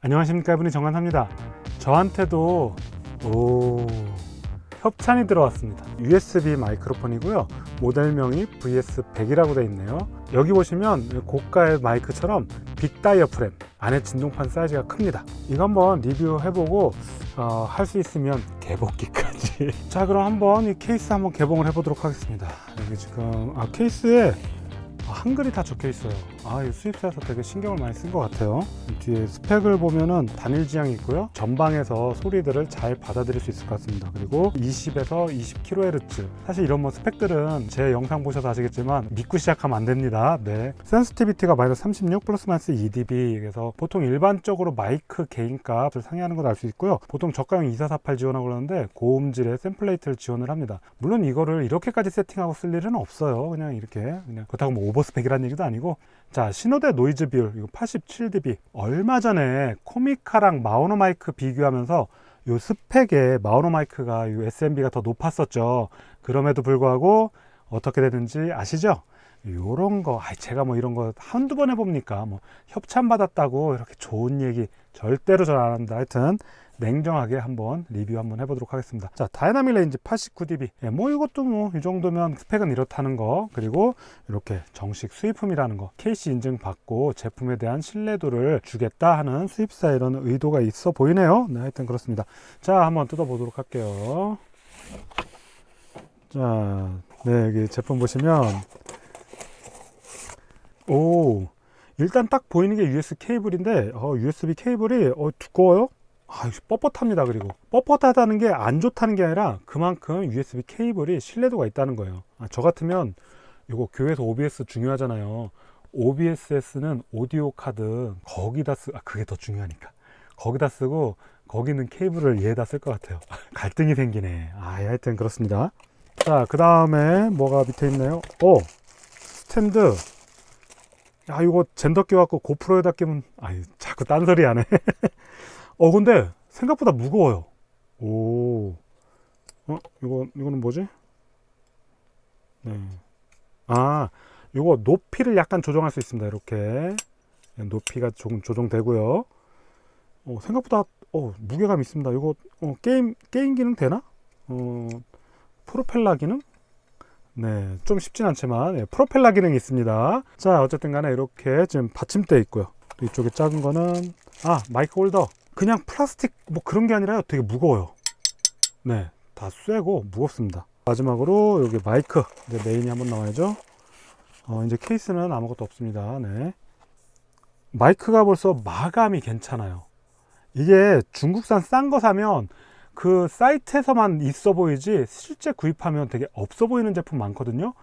안녕하십니까 이분이 정한사입니다. 저한테도 오 협찬이 들어왔습니다. USB 마이크로폰이고요. 모델명이 VS100이라고 되어 있네요. 여기 보시면 고가의 마이크처럼 빅 다이어프램 안에 진동판 사이즈가 큽니다. 이거 한번 리뷰해보고 어, 할 수 있으면 개복기까지. 자 그럼 한번 이 케이스 한번 개봉을 해보도록 하겠습니다. 여기 지금 아 케이스에 아, 한글이 다 적혀 있어요. 아, 이 수입사에서 되게 신경을 많이 쓴 것 같아요. 뒤에 스펙을 보면은 단일 지향이 있고요. 전방에서 소리들을 잘 받아들일 수 있을 것 같습니다. 그리고 20에서 20kHz. 사실 이런 뭐 스펙들은 제 영상 보셔서 아시겠지만 믿고 시작하면 안 됩니다. 네. 센스티비티가 마이너스 36 플러스 마이너스 2dB. 그래서 보통 일반적으로 마이크 개인 값을 상회하는 걸 알 수 있고요. 보통 저가형 2448 지원하고 그러는데 고음질의 샘플레이트를 지원을 합니다. 물론 이거를 이렇게까지 세팅하고 쓸 일은 없어요. 그냥 이렇게 그냥 그렇다고 뭐 오버스펙이라는 얘기도 아니고 자 신호대 노이즈 비율 이거 87dB 얼마 전에 코미카랑 마우노 마이크 비교하면서 요 스펙에 마우노 마이크가 요 SMB가 더 높았었죠. 그럼에도 불구하고 어떻게 되는지 아시죠? 요런 거, 아 제가 뭐 이런 거 한두 번 해봅니까? 뭐 협찬 받았다고 이렇게 좋은 얘기 절대로 잘안 합니다. 하여튼 냉정하게 한번 리뷰 한번 해보도록 하겠습니다. 자, 다이나믹 레인지 89dB. 예, 뭐 이것도 뭐 이 정도면 스펙은 이렇다는 거. 그리고 이렇게 정식 수입품이라는 거. KC 인증 받고 제품에 대한 신뢰도를 주겠다 하는 수입사 이런 의도가 있어 보이네요. 네, 하여튼 그렇습니다. 자, 한번 뜯어보도록 할게요. 자, 네, 여기 제품 보시면 오, 일단 딱 보이는 게 USB 케이블인데 어, USB 케이블이 어, 두꺼워요. 아, 뻣뻣합니다. 그리고 뻣뻣하다는 게 안 좋다는 게 아니라 그만큼 USB 케이블이 신뢰도가 있다는 거예요. 아, 저 같으면 이거 교회에서 OBS 중요하잖아요. OBS는 오디오 카드 거기다 쓰, 아, 그게 더 중요하니까. 거기다 쓰고 거기는 케이블을 얘에다 쓸 것 같아요. 갈등이 생기네. 아, 하여튼 그렇습니다. 자, 그 다음에 뭐가 밑에 있나요? 오, 스탠드. 야, 이거 젠더 끼워갖고 고프로에다 끼면, 아이, 자꾸 딴소리 하네. 어, 근데 생각보다 무거워요. 오. 어, 이거, 이거는 뭐지? 네. 아, 이거 높이를 약간 조정할 수 있습니다. 이렇게. 높이가 조금 조정되고요. 어, 생각보다, 어, 무게감 있습니다. 이거, 어, 게임, 게임 기능 되나? 어, 프로펠러 기능? 네, 좀 쉽진 않지만 예, 프로펠러 기능이 있습니다. 자, 어쨌든 간에 이렇게 지금 받침대 있고요. 또 이쪽에 작은 거는 아, 마이크 홀더. 그냥 플라스틱 뭐 그런 게 아니라요. 되게 무거워요. 네, 다 쇠고 무겁습니다. 마지막으로 여기 마이크 이제 메인이 한번 나와야죠. 어, 이제 케이스는 아무것도 없습니다. 네. 마이크가 벌써 마감이 괜찮아요. 이게 중국산 싼 거 사면 그 사이트에서만 있어 보이지 실제 구입하면 되게 없어 보이는 제품 많거든요.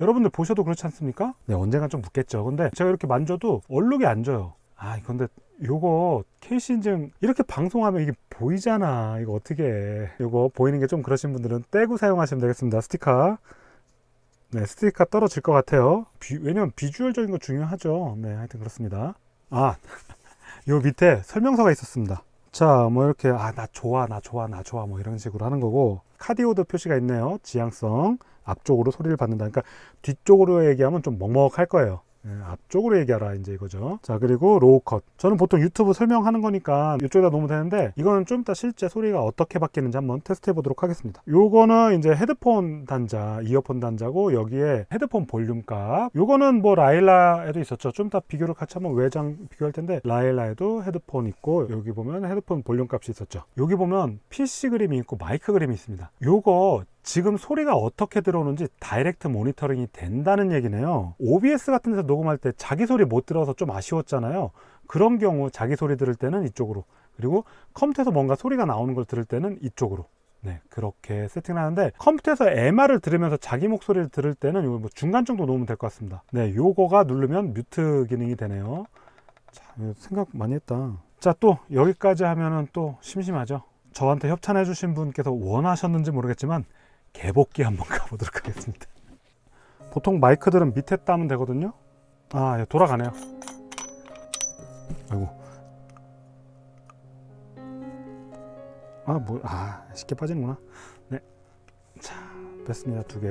여러분들 보셔도 그렇지 않습니까? 네, 언젠간 좀 묻겠죠. 근데 제가 이렇게 만져도 얼룩이 안 져요. 아, 근데 요거 케이스 인증 이렇게 방송하면 이게 보이잖아. 이거 어떻게 해. 요거 보이는 게 좀 그러신 분들은 떼고 사용하시면 되겠습니다. 스티커. 네, 스티커 떨어질 것 같아요. 비- 왜냐면 비주얼적인 거 중요하죠. 네, 하여튼 그렇습니다. 아, 요 밑에 설명서가 있었습니다. 자, 뭐 이렇게 아, 나 좋아, 나 좋아, 나 좋아 뭐 이런 식으로 하는 거고 카디오드 표시가 있네요. 지향성 앞쪽으로 소리를 받는다. 그러니까 뒤쪽으로 얘기하면 좀 먹먹할 거예요. 예, 앞쪽으로 얘기하라 이제 이거죠. 자 그리고 로우 컷. 저는 보통 유튜브 설명하는 거니까 이쪽에다 놓으면 되는데 이거는 좀 이따 실제 소리가 어떻게 바뀌는지 한번 테스트 해 보도록 하겠습니다. 요거는 이제 헤드폰 단자, 이어폰 단자고 여기에 헤드폰 볼륨 값. 요거는 뭐 라일라에도 있었죠. 좀 이따 비교를 같이 한번 외장 비교할 텐데 라일라에도 헤드폰 있고 여기 보면 헤드폰 볼륨 값이 있었죠. 여기 보면 PC 그림이 있고 마이크 그림이 있습니다. 요거 지금 소리가 어떻게 들어오는지 다이렉트 모니터링이 된다는 얘기네요. OBS 같은 데서 녹음할 때 자기 소리 못 들어서 좀 아쉬웠잖아요. 그런 경우 자기 소리 들을 때는 이쪽으로 그리고 컴퓨터에서 뭔가 소리가 나오는 걸 들을 때는 이쪽으로 네 그렇게 세팅을 하는데 컴퓨터에서 MR을 들으면서 자기 목소리를 들을 때는 요 뭐 중간 정도 놓으면 될 것 같습니다. 네 요거가 누르면 뮤트 기능이 되네요. 자 생각 많이 했다. 자 또 여기까지 하면은 또 심심하죠. 저한테 협찬해 주신 분께서 원하셨는지 모르겠지만 개복기 한번 가보도록 하겠습니다. 보통 마이크들은 밑에 따면 되거든요. 아, 예, 돌아가네요. 아이고. 아, 뭐, 아, 쉽게 빠지는구나. 네. 자, 뺐습니다. 두 개.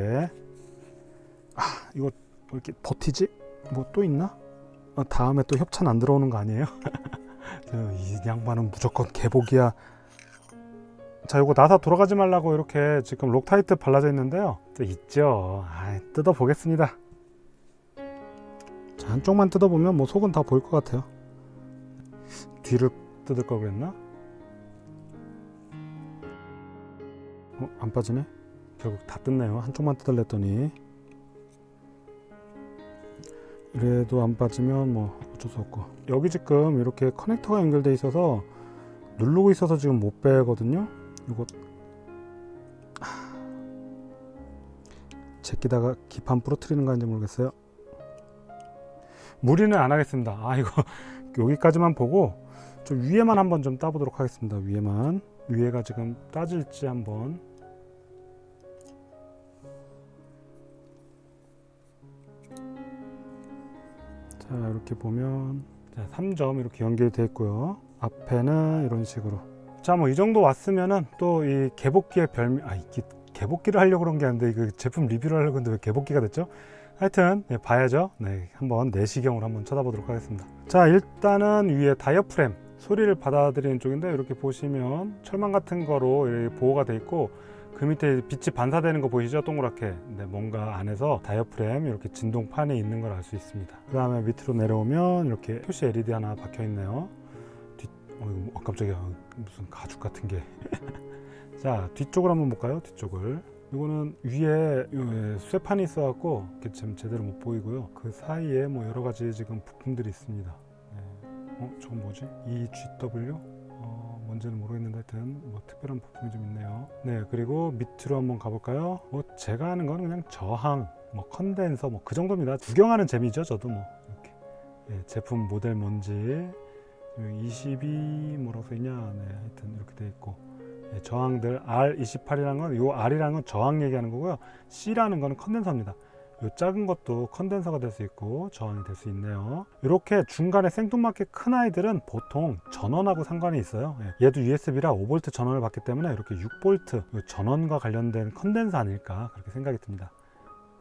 아, 이거 왜 이렇게 버티지? 뭐 또 있나? 아, 다음에 또 협찬 안 들어오는 거 아니에요? 저, 이 양반은 무조건 개복이야. 자, 요거 나사 돌아가지 말라고 이렇게 지금 록타이트 발라져 있는데요. 또 있죠. 아, 뜯어 보겠습니다. 자, 한쪽만 뜯어 보면 뭐 속은 다 보일 것 같아요. 뒤를 뜯을 걸 그랬나? 어, 안 빠지네. 결국 다 뜯네요. 한쪽만 뜯을랬더니 이래도 안 빠지면 뭐 어쩔 수 없고 여기 지금 이렇게 커넥터가 연결돼 있어서 누르고 있어서 지금 못 빼거든요. 이거 제끼다가 기판 부러뜨리는 거 아닌지 모르겠어요. 무리는 안 하겠습니다. 아 이거 여기까지만 보고 좀 위에만 한번 좀 따보도록 하겠습니다. 위에만 위에가 지금 따질지 한번 자 이렇게 보면 자, 3점 이렇게 연결되어 있고요. 앞에는 이런 식으로 자 뭐 이 정도 왔으면은 또 이 개복기의 별미 아 이게 개복기를 하려고 그런 게 아닌데 이거 제품 리뷰를 하려고 했는데 왜 개복기가 됐죠? 하여튼 네, 봐야죠. 네, 한번 내시경으로 한번 쳐다보도록 하겠습니다. 자, 일단은 위에 다이어프램 소리를 받아들이는 쪽인데 이렇게 보시면 철망 같은 거로 보호가 돼 있고 그 밑에 빛이 반사되는 거 보이시죠? 동그랗게. 네, 뭔가 안에서 다이어프램 이렇게 진동판이 있는 걸 알 수 있습니다. 그 다음에 밑으로 내려오면 이렇게 표시 LED 하나 박혀 있네요. 뒤, 어, 이거 뭐- 아. 무슨 가죽 같은 게. 자, 뒤쪽을 한번 볼까요? 뒤쪽을. 이거는 위에 요 쇠판이 있어갖고 이렇게 제대로 못 보이고요. 그 사이에 뭐 여러 가지 지금 부품들이 있습니다. 네. 어, 저건 뭐지? EGW? 어, 뭔지는 모르겠는데 하여튼 뭐 특별한 부품이 좀 있네요. 네, 그리고 밑으로 한번 가볼까요? 뭐 제가 하는 건 그냥 저항, 뭐 컨덴서 뭐 그 정도입니다. 구경하는 재미죠, 저도 뭐 이렇게 예, 제품 모델 뭔지 22 뭐라고 써있냐? 네, 하여튼 이렇게 돼 있고. 예, 저항들 R28이라는 건 요 R이라는 건 저항 얘기하는 거고요. C라는 거는 컨덴서입니다. 요 작은 것도 컨덴서가 될 수 있고 저항이 될 수 있네요. 이렇게 중간에 생뚱맞게 큰 아이들은 보통 전원하고 상관이 있어요. 예, 얘도 USB라 5V 전원을 받기 때문에 이렇게 6V 요 전원과 관련된 컨덴서 아닐까 그렇게 생각이 듭니다.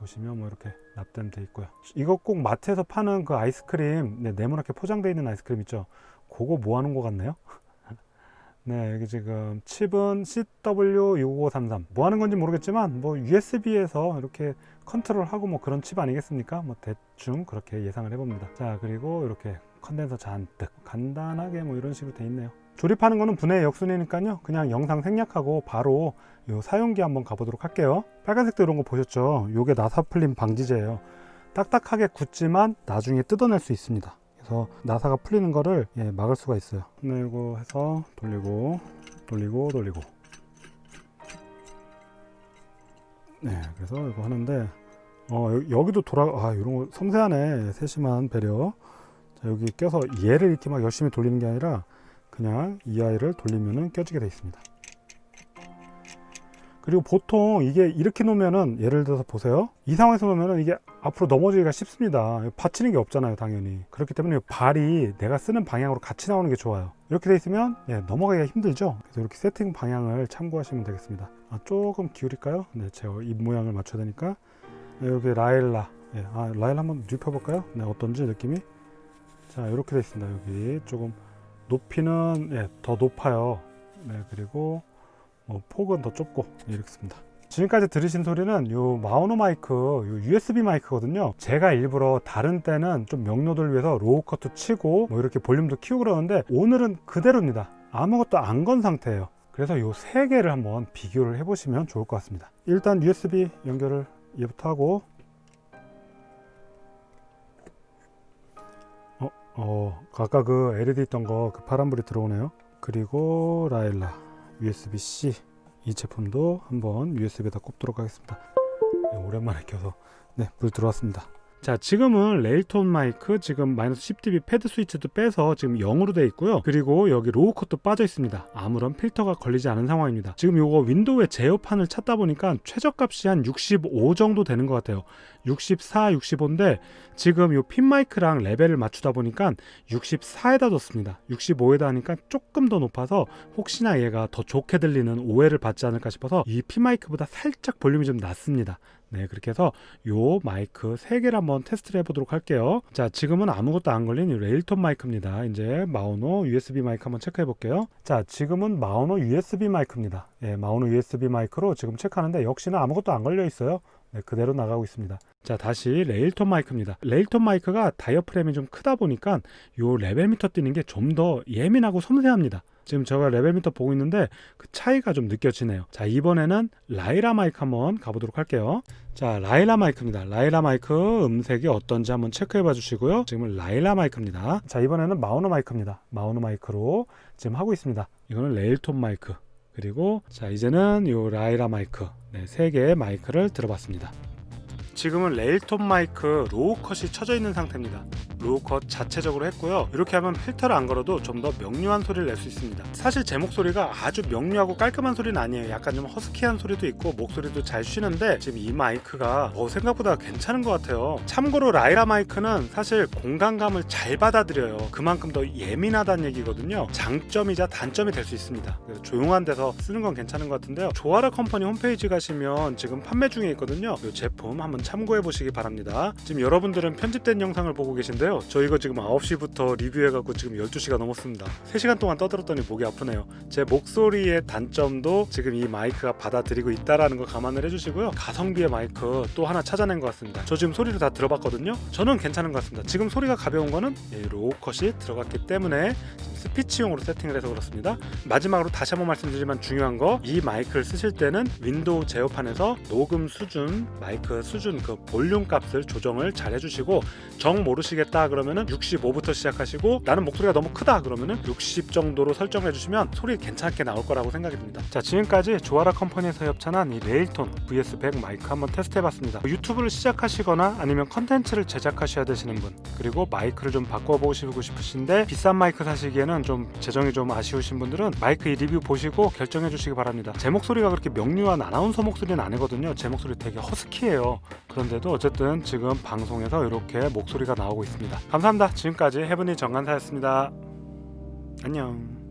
보시면 뭐 이렇게 납땜 돼 있고요. 이거 꼭 마트에서 파는 그 아이스크림 네, 네모나게 포장되어 있는 아이스크림 있죠. 그거 뭐 하는 것 같네요. 네, 여기 지금 칩은 CW6533. 뭐 하는 건지 모르겠지만 뭐 USB에서 이렇게 컨트롤하고 뭐 그런 칩 아니겠습니까? 뭐 대충 그렇게 예상을 해봅니다. 자, 그리고 이렇게 컨덴서 잔뜩 간단하게 뭐 이런 식으로 돼 있네요. 조립하는 거는 분해 역순이니까요. 그냥 영상 생략하고 바로 요 사용기 한번 가보도록 할게요. 빨간색도 이런 거 보셨죠? 요게 나사 풀림 방지제예요. 딱딱하게 굳지만 나중에 뜯어낼 수 있습니다. 그래서 나사가 풀리는 거를 예, 막을 수가 있어요. 내고 해서 돌리고 돌리고 돌리고. 네, 그래서 이거 하는데 어 여- 여기도 돌아 아 이런 거 섬세하네 세심한 배려. 자 여기 껴서 얘를 이렇게 막 열심히 돌리는 게 아니라 그냥 이 아이를 돌리면은 껴지게 돼 있습니다. 그리고 보통 이게 이렇게 놓으면은 예를 들어서 보세요. 이 상황에서 놓으면은 이게 앞으로 넘어지기가 쉽습니다. 받치는 게 없잖아요, 당연히. 그렇기 때문에 발이 내가 쓰는 방향으로 같이 나오는 게 좋아요. 이렇게 돼 있으면 예, 넘어가기가 힘들죠. 그래서 이렇게 세팅 방향을 참고하시면 되겠습니다. 아, 조금 기울일까요? 네, 제가 입 모양을 맞춰야 되니까. 네, 여기 라일라. 예, 아, 라일라 한번 눕혀볼까요? 네, 어떤지 느낌이? 자, 이렇게 돼 있습니다. 여기 조금 높이는 예, 더 높아요. 네, 그리고 뭐 폭은 더 좁고 이렇습니다. 지금까지 들으신 소리는 요 마우노 마이크, 요 USB 마이크거든요. 제가 일부러 다른 때는 좀 명료도를 위해서 로우 커트 치고 뭐 이렇게 볼륨도 키우고 그러는데 오늘은 그대로입니다. 아무것도 안 건 상태예요. 그래서 요 세 개를 한번 비교를 해보시면 좋을 것 같습니다. 일단 USB 연결을 얘부터 하고 어, 어, 아까 그 LED 있던 거 그 파란불이 들어오네요. 그리고 라일라 USB-C 이 제품도 한번 USB에다 꼽도록 하겠습니다. 네, 오랜만에 껴서 네, 불 들어왔습니다. 자, 지금은 레일톤 마이크 지금 마이너스 10dB 패드 스위치도 빼서 지금 0으로 되어 있고요. 그리고 여기 로우 컷도 빠져 있습니다. 아무런 필터가 걸리지 않은 상황입니다. 지금 요거 윈도우의 제어판을 찾다 보니까 최저값이 한 65 정도 되는 것 같아요. 64, 65인데 지금 요 핀 마이크랑 레벨을 맞추다 보니까 64에다 뒀습니다. 65에다 하니까 조금 더 높아서 혹시나 얘가 더 좋게 들리는 오해를 받지 않을까 싶어서 이 핀 마이크보다 살짝 볼륨이 좀 낮습니다. 네, 그렇게 해서 요 마이크 세 개를 한번 테스트를 해보도록 할게요. 자, 지금은 아무것도 안 걸린 이 레일톤 마이크입니다. 이제 마우노 USB 마이크 한번 체크해 볼게요. 자, 지금은 마우노 USB 마이크입니다. 예, 마우노 USB 마이크로 지금 체크하는데 역시나 아무것도 안 걸려 있어요. 네, 그대로 나가고 있습니다. 자, 다시 레일톤 마이크입니다. 레일톤 마이크가 다이어프램이 좀 크다 보니까 요 레벨 미터 뛰는 게 좀 더 예민하고 섬세합니다. 지금 제가 레벨 미터 보고 있는데 그 차이가 좀 느껴지네요. 자, 이번에는 라이라 마이크 한번 가보도록 할게요. 자, 라이라 마이크입니다. 라이라 마이크 음색이 어떤지 한번 체크해 봐 주시고요. 지금은 라이라 마이크입니다. 자, 이번에는 마우너 마이크입니다. 마우너 마이크로 지금 하고 있습니다. 이거는 레일톤 마이크. 그리고 자, 이제는 요 라이라 마이크. 네, 세 개의 마이크를 들어봤습니다. 지금은 레일톤 마이크 로우 컷이 쳐져 있는 상태입니다. 로우 컷 자체적으로 했고요. 이렇게 하면 필터를 안 걸어도 좀 더 명료한 소리를 낼 수 있습니다. 사실 제 목소리가 아주 명료하고 깔끔한 소리는 아니에요. 약간 좀 허스키한 소리도 있고 목소리도 잘 쉬는데 지금 이 마이크가 어, 생각보다 괜찮은 것 같아요. 참고로 라이라 마이크는 사실 공간감을 잘 받아들여요. 그만큼 더 예민하다는 얘기거든요. 장점이자 단점이 될 수 있습니다. 조용한 데서 쓰는 건 괜찮은 것 같은데요. 조아라 컴퍼니 홈페이지 가시면 지금 판매 중에 있거든요. 이 제품 한번 참고해 보시기 바랍니다. 지금 여러분들은 편집된 영상을 보고 계신데요. 저 이거 지금 9시부터 리뷰해갖고 지금 12시가 넘었습니다. 3시간 동안 떠들었더니 목이 아프네요. 제 목소리의 단점도 지금 이 마이크가 받아들이고 있다라는 거 감안을 해주시고요. 가성비의 마이크 또 하나 찾아낸 것 같습니다. 저 지금 소리를 다 들어봤거든요. 저는 괜찮은 것 같습니다. 지금 소리가 가벼운 거는 이 로우 컷이 들어갔기 때문에 스피치용으로 세팅을 해서 그렇습니다. 마지막으로 다시 한번 말씀드리지만 중요한 거 이 마이크를 쓰실 때는 윈도우 제어판에서 녹음 수준, 마이크 수준 그 볼륨 값을 조정을 잘 해주시고 정 모르시겠다 그러면은 65부터 시작하시고 나는 목소리가 너무 크다 그러면은 60 정도로 설정을 해주시면 소리 괜찮게 나올 거라고 생각이 듭니다. 자 지금까지 조아라 컴퍼니에서 협찬한 이 레일톤 VS100 마이크 한번 테스트해봤습니다. 유튜브를 시작하시거나 아니면 컨텐츠를 제작하셔야 되시는 분 그리고 마이크를 좀 바꿔보시고 싶으신데 비싼 마이크 사시기에는 좀 재정이 좀 아쉬우신 분들은 마이크 이 리뷰 보시고 결정해 주시기 바랍니다. 제 목소리가 그렇게 명료한 아나운서 목소리는 아니거든요. 제 목소리 되게 허스키해요. 그런데도 어쨌든 지금 방송에서 이렇게 목소리가 나오고 있습니다. 감사합니다. 지금까지 해븐이 정관사였습니다. 안녕.